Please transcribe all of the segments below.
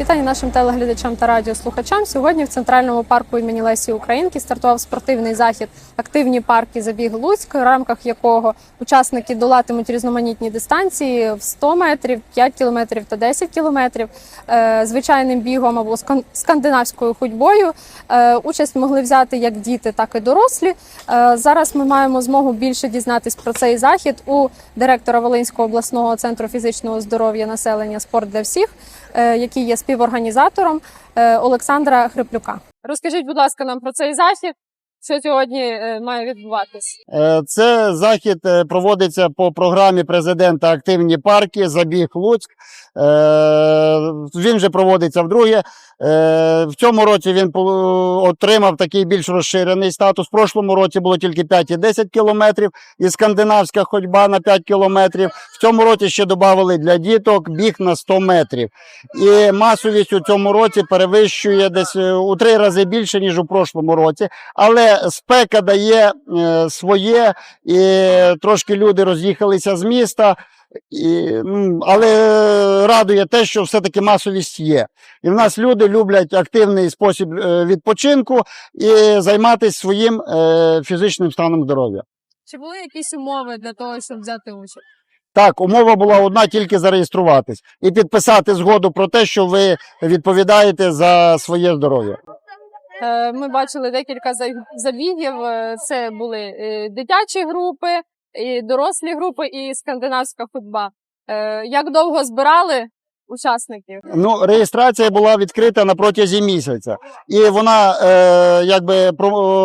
Вітання нашим телеглядачам та радіослухачам. Сьогодні в центральному парку імені Лесі Українки стартував спортивний захід Активні парки забіг Луцьк, в рамках якого учасники долатимуть різноманітні дистанції в 100 метрів, 5 кілометрів та 10 кілометрів. Е, Звичайним бігом або скан- скандинавською ходьбою Е, участь могли взяти як діти, так і дорослі. Е, Зараз ми маємо змогу більше дізнатись про цей захід у директора Волинського обласного центру фізичного здоров'я населення Спорт для всіх, який є співорганізатором е, Олександра Хриплюка. Розкажіть, будь ласка, нам про цей захід. Що сьогодні е, має відбуватись? Е, Це захід е, проводиться по програмі президента Активні парки Забіг Луцьк. Він вже проводиться вдруге. В цьому році він отримав такий більш розширений статус. В прошлому році було тільки 5 і 10 кілометрів і скандинавська ходьба на 5 кілометрів. В цьому році ще додали для діток біг на 100 метрів. І масовість у цьому році перевищує десь у три рази більше, ніж у прошлому році. Але спека дає е, своє, і трошки люди роз'їхалися з міста. І, але радує те, що все-таки масовість є. І в нас люди люблять активний спосіб е, відпочинку і займатися своїм е, фізичним станом здоров'я. Чи були якісь умови для того, щоб взяти участь? Так, умова була одна тільки зареєструватись і підписати згоду про те, що ви відповідаєте за своє здоров'я. Е, Ми бачили декілька за- забігів. Е, Це були е, дитячі групи, і дорослі групи, і скандинавська ходьба. Як довго збирали учасників? Ну, реєстрація була відкрита на протязі місяця, і вона е, якби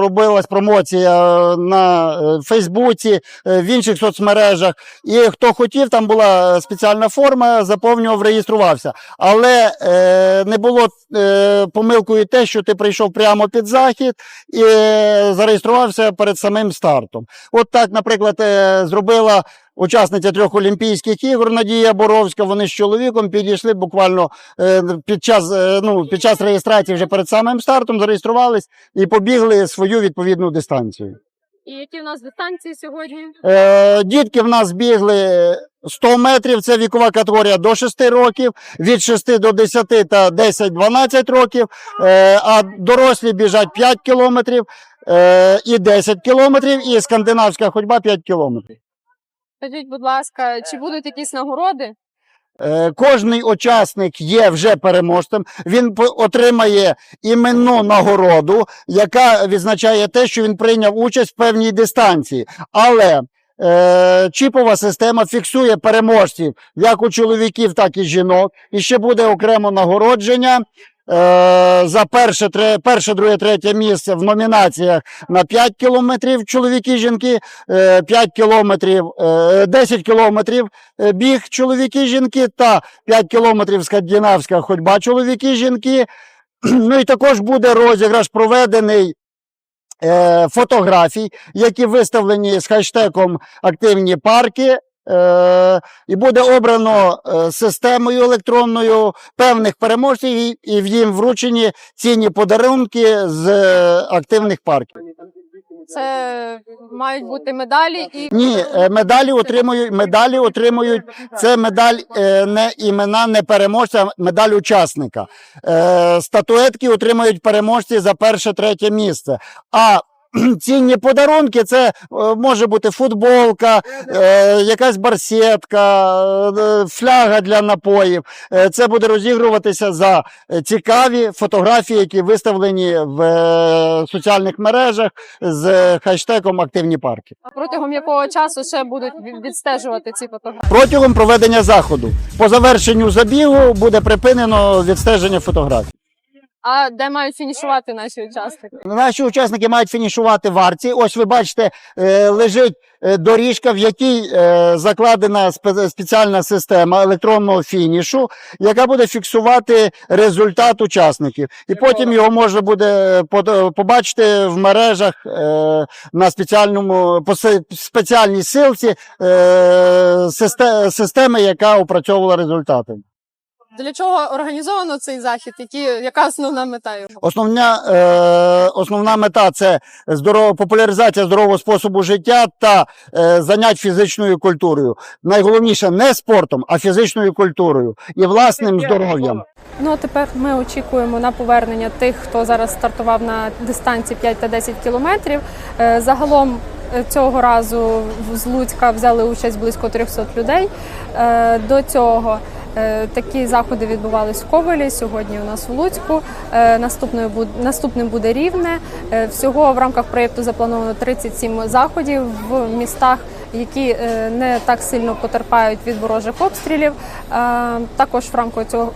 робилась промоція на е, Фейсбуці, е, в інших соцмережах. І хто хотів, там була спеціальна форма, заповнював, реєструвався. Але е, не було е, помилкою те, що ти прийшов прямо під захід і е, зареєструвався перед самим стартом. От так, наприклад, е, зробила. Учасниця трьох Олімпійських ігор Надія Боровська. Вони з чоловіком підійшли буквально е, під час е, ну, під час реєстрації вже перед самим стартом, зареєструвались і побігли свою відповідну дистанцію. І які в нас дистанції сьогодні? Е, дітки в нас бігли 100 метрів, це вікова категорія до 6 років, від 6 до 10 та 10-12 років, е, а дорослі біжать 5 кілометрів е, і 10 кілометрів, і скандинавська ходьба 5 кілометрів. Скажіть, будь ласка, чи будуть якісь нагороди? Е, Кожний учасник є вже переможцем. Він отримає іменну нагороду, яка відзначає те, що він прийняв участь в певній дистанції. Але е, чіпова система фіксує переможців як у чоловіків, так і жінок. І ще буде окремо нагородження. Е, За перше, тре, перше, друге, третє місце в номінаціях на 5 кілометрів чоловіки, жінки, е, 5 кілометрів, е, 10 кілометрів е, біг чоловіки, жінки та 5 кілометрів скандинавська ходьба чоловіки, жінки. Ну і також буде розіграш проведений фотографій, які виставлені з хештегом активні парки. Е, і буде обрано е, системою електронною певних переможців, і, в їм вручені цінні подарунки з е, активних парків. Це мають бути медалі і Ні, медалі отримують медалі отримують. Це медаль не імена, не переможця, а медаль учасника. Статуетки отримують переможці за перше, третє місце. А Цінні подарунки це е, може бути футболка, е, якась барсетка, е, фляга для напоїв. Це буде розігруватися за цікаві фотографії, які виставлені в соціальних мережах з хештегом Активні парки. протягом якого часу ще будуть відстежувати ці фотографії? Протягом проведення заходу по завершенню забігу буде припинено відстеження фотографій. А де мають фінішувати наші учасники? Наші учасники мають фінішувати в арці. Ось ви бачите, е, лежить е, доріжка, в якій е, закладена спеціальна система електронного фінішу, яка буде фіксувати результат учасників. І потім його можна буде побачити в мережах на спеціальному по спеціальній силці системи, яка опрацьовувала результати. Для чого організовано цей захід? Які, яка основна мета його? Основна, е, основна мета це здорово, популяризація здорового способу життя та е, занять фізичною культурою. Найголовніше не спортом, а фізичною культурою і власним здоров'ям. Ну а тепер ми очікуємо на повернення тих, хто зараз стартував на дистанції 5 та 10 кілометрів. Е, Загалом е, цього разу з Луцька взяли участь близько 300 людей. Е, До цього такі заходи відбувались в Ковелі. Сьогодні у нас в Луцьку. Е, Наступною наступним буде рівне. Е, Всього в рамках проєкту заплановано 37 заходів в містах які е, не так сильно потерпають від ворожих обстрілів. Е, Також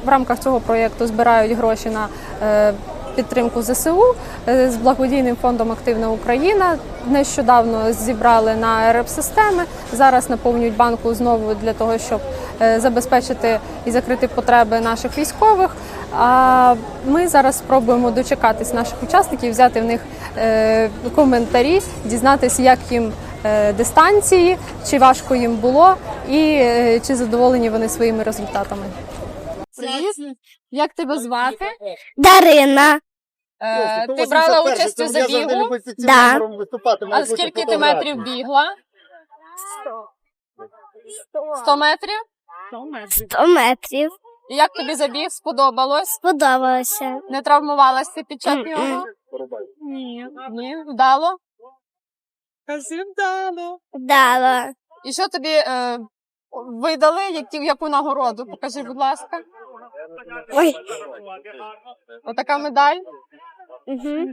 в рамках цього проєкту збирають гроші на е, підтримку ЗСУ Е, з благодійним фондом Активна Україна. Нещодавно зібрали на РЕП-системи. Зараз наповнюють банку знову для того, щоб е, забезпечити і закрити потреби наших військових. А ми зараз спробуємо дочекатись наших учасників, взяти в них е, коментарі, дізнатися, як їм дистанції, чи важко їм було, і чи задоволені вони своїми результатами. Привіт! Як тебе звати? Дарина. Е, ти брала участь у забігу. Да. А скільки ти метрів бігла? 100 метрів? 100 метрів. І як тобі забіг? Сподобалось? Сподобалося. Не травмувалася під час нього? Ні. Ні. Вдало? Кажи вдало. І що тобі е, видали? Які, яку нагороду? Покажи, будь ласка. Ой. Отака медаль. Угу.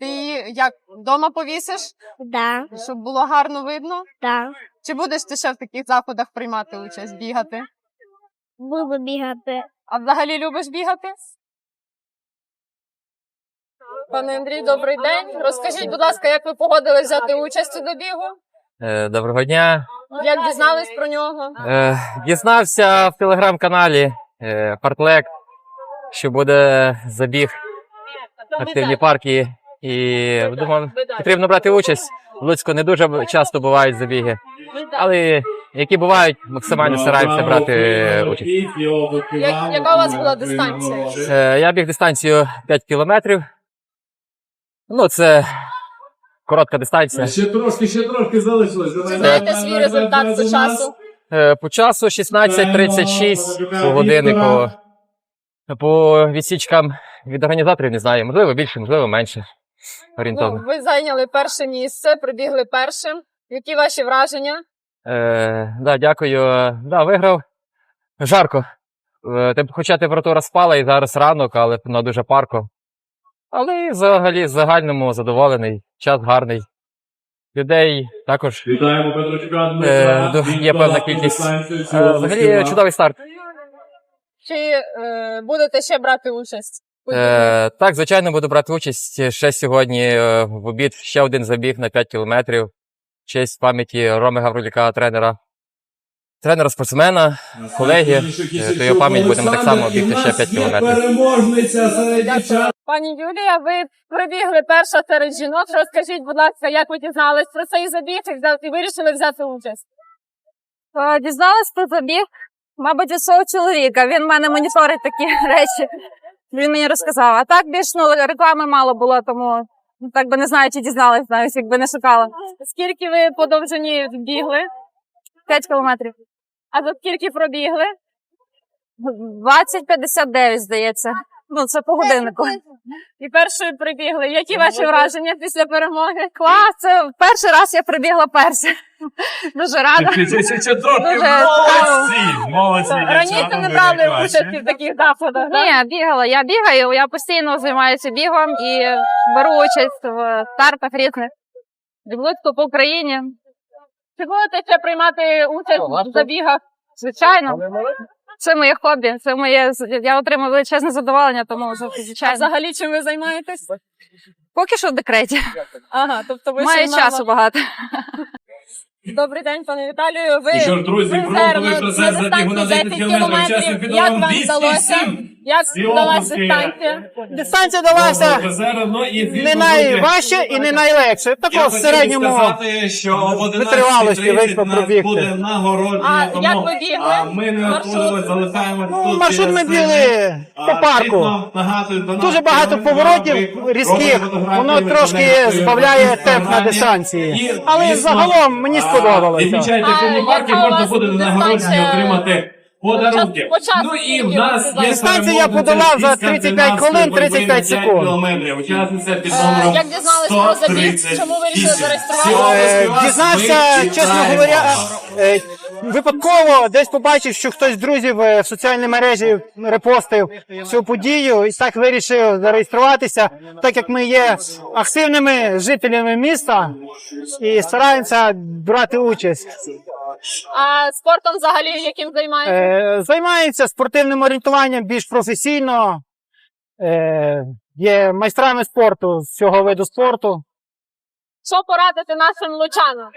Ти її як вдома повісиш, Да. щоб було гарно видно? Да. Чи будеш ти ще в таких заходах приймати участь, бігати? Буду бігати. А взагалі любиш бігати? Пане Андрій, добрий день. Розкажіть, будь ласка, як ви погодились взяти участь у добігу? Е, Доброго дня. Як дізнались про нього? Е, Дізнався в телеграм-каналі Партлек, що буде забіг активні парки. І думав, потрібно брати участь. В Луцьку не дуже часто бувають забіги, але які бувають, максимально стараємося брати участь. Як- яка у вас була дистанція? Е, Я біг дистанцію 5 кілометрів. Ну, це коротка дистанція. Ще трошки, ще трошки залишилось. Знаєте свій результат за часу? Е, По часу 16.36 по годиннику. По відсічкам від організаторів не знаю. Можливо більше, можливо менше. Орієнтовно. Ну, ви зайняли перше місце, прибігли першим. Які ваші враження? Е, да, дякую. Да, виграв. Жарко. Е, хоча температура спала і зараз ранок, але на дуже парко. Але взагалі в загальному задоволений, час гарний. Людей також. Е, є певна кількість. Е, Взагалі чудовий старт. Чи е, будете ще брати участь? Е, так, звичайно, буду брати участь ще сьогодні е, в обід. Ще один забіг на 5 кілометрів. В Честь пам'яті Роми Гаврилюка, тренера. Тренера спортсмена, колеги. е, то його пам'ять будемо так само бігти ще 5 кілометрів. Переможниця серед дівчат. Пані Юлія, ви прибігли перша серед жінок. Розкажіть, будь ласка, як ви дізнались про цей забіг і взяли- і вирішили взяти участь? Е, Дізналась про забіг, мабуть, від свого чоловіка. Він в мене моніторить такі речі. Він мені розказав. А так більш ну, реклами мало було, тому ну, так би не знаю, чи дізналась навіть, якби не шукала. Скільки ви по довжині бігли? 5 кілометрів. А за скільки пробігли? 20-59, здається. Ну, це по годиннику. І першою прибігли. Які ваші враження після перемоги? Клас, це перший раз я прибігла перша. Дуже рада. Дуже молодці. Молодці. Раніше не брали участь в таких заходах. да? Ні, бігала. Я бігаю, я постійно займаюся бігом і беру участь в стартах різних. Луцьку по Україні. Чи будете ще приймати участь в забігах? Звичайно. Це моє хобі. Це моє я отримую величезне задоволення, тому вже А взагалі чим ви займаєтесь? Поки що в декреті. Ага, тобто ви Має часу багато. Добрий день, пане Віталію. Ви що ж, друзі, бронзовий на- забігу на 10 кілометрів. Як вам вдалося? 207. Як вдалася дистанція? Дистанція далася Призер, ну, не найважче і не найлегше. Також в середньому сказати, що витривалості вийшло пробігти. буде нагородження, А тому як ви бігли? ми не Маршрут? ну, тут. маршрут ми біли по парку. Дуже багато поворотів різких, воно трошки збавляє темп на дистанції. Але загалом мені сподобалося. Відмічайте А, парки, можна буде нагородження отримати подарунки. По часу Ну і в нас є Дистанцію я подолав за із 35 хвилин, скандинавської 35 секунд. кілометрів. Учасниця під Е, номером як дізнались про забіг? Чому вирішили області Е, вас Дізнався, чесно говоря, е, випадково десь побачив, що хтось з друзів е, в соціальній мережі репостив цю подію і так вирішив зареєструватися, так як ми є активними жителями міста і стараємося брати участь. А спортом взагалі яким займаєтесь? Е, Займається спортивним орієнтуванням більш професійно. Е, Є майстрами спорту з цього виду спорту. Що порадити нашим лучанам?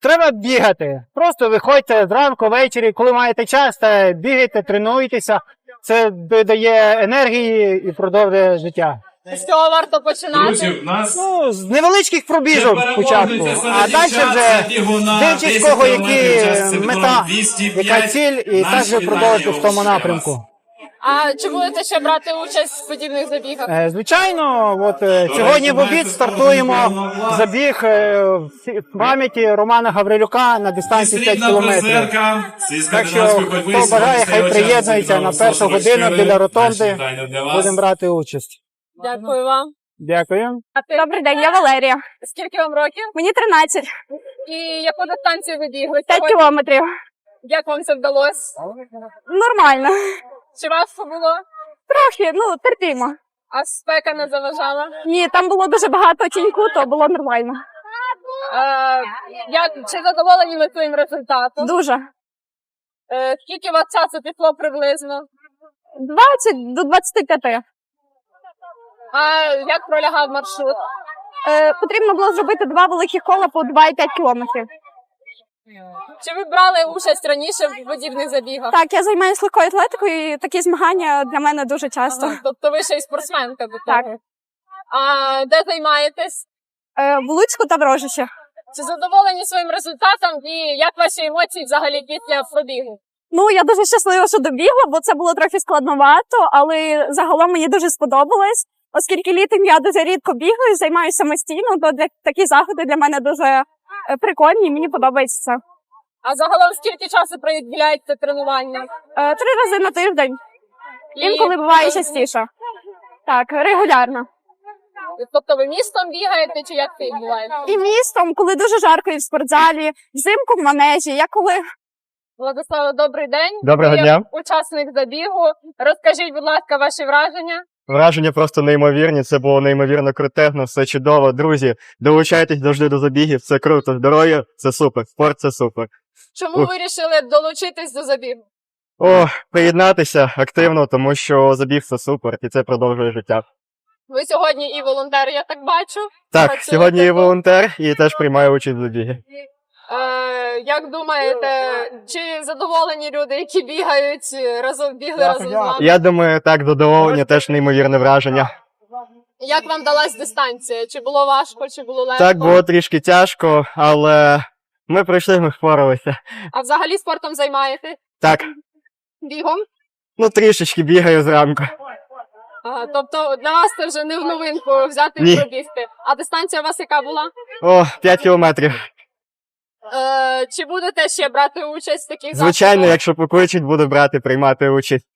Треба бігати. Просто виходьте зранку, ввечері, коли маєте час, та бігайте, тренуйтеся. Це додає енергії і продовжує життя. З цього варто починати. Друзі, в нас Ну, з невеличких пробіжок спочатку, а далі вже дивлячись кого, які мета, яка ціль, і так же продовжити в тому напрямку. А чи будете ще брати участь в подібних забігах? Е, Звичайно, от е, сьогодні в обід стартуємо забіг е, в пам'яті Романа Гаврилюка на дистанції 5 кілометрів. Так що, хто бажає, хай приєднується на першу годину біля ротонди. Будемо брати участь. Дякую вам. Дякую. А ти Добрий день, я Валерія. скільки вам років? Мені 13, І яку дистанцію ви бігли? 5 сьогодні? кілометрів. Як вам це вдалося? Нормально. Чи важко було? Трохи, ну, терпімо. А спека не заважала? Ні, там було дуже багато тіньку, то було нормально. Е, як, чи задоволені ви своїм результатом? Дуже. Е, скільки у вас часу пішло приблизно? 20 до 25. А як пролягав маршрут? Е, потрібно було зробити два великих кола по 2,5 кілометрів. Чи ви брали участь раніше в подібних забігах? Так, я займаюся легкою атлетикою, і такі змагання для мене дуже часто. Ага, Тобто ви ще й спортсменка до Так. А де займаєтесь? Е, в Луцьку та в Рожичі. Чи задоволені своїм результатом і як ваші емоції взагалі після пробігу? Ну, я дуже щаслива, що добігла, бо це було трохи складновато, але загалом мені дуже сподобалось. Оскільки літом я дуже рідко бігаю, займаюся самостійно, то для такі заходи для мене дуже е, прикольні, і мені подобається це. А загалом скільки часу приділяється тренуванням? Е, Три рази на тиждень. І- Інколи буває частіше. Так, регулярно. Тобто ви містом бігаєте, чи як це відбувається? І містом, коли дуже жарко, і в спортзалі, взимку в манежі. Я коли Владислава, добрий день. Доброго Ви дня. Учасник забігу. Розкажіть, будь ласка, ваші враження. Враження просто неймовірні. Це було неймовірно крутезно, все чудово. Друзі, долучайтесь завжди до забігів. Це круто. Здоров'я це супер. Спорт це супер. Чому Ух. вирішили долучитись до забігу? О, приєднатися активно, тому що забіг це супер, і це продовжує життя. Ви сьогодні і волонтер, я так бачу. Так, Працюєте сьогодні тут? волонтер і теж приймаю участь в забігі. Е, як думаєте, чи задоволені люди, які бігають е, разом бігли разом з вами? Я думаю, так, задоволення теж неймовірне враження. Як вам далась дистанція? Чи було важко, чи було легко? Так було трішки тяжко, але ми пройшли, ми впоралися. А взагалі спортом займаєтесь? Так, Бігом? ну трішечки бігаю зранку. Ага, тобто для вас це вже не в новинку взяти Ні. і пробігти. А дистанція у вас яка була? О, 5 кілометрів. Е, чи будете ще брати участь в таких Звичайно, заходах? якщо покличуть, буду брати, приймати участь.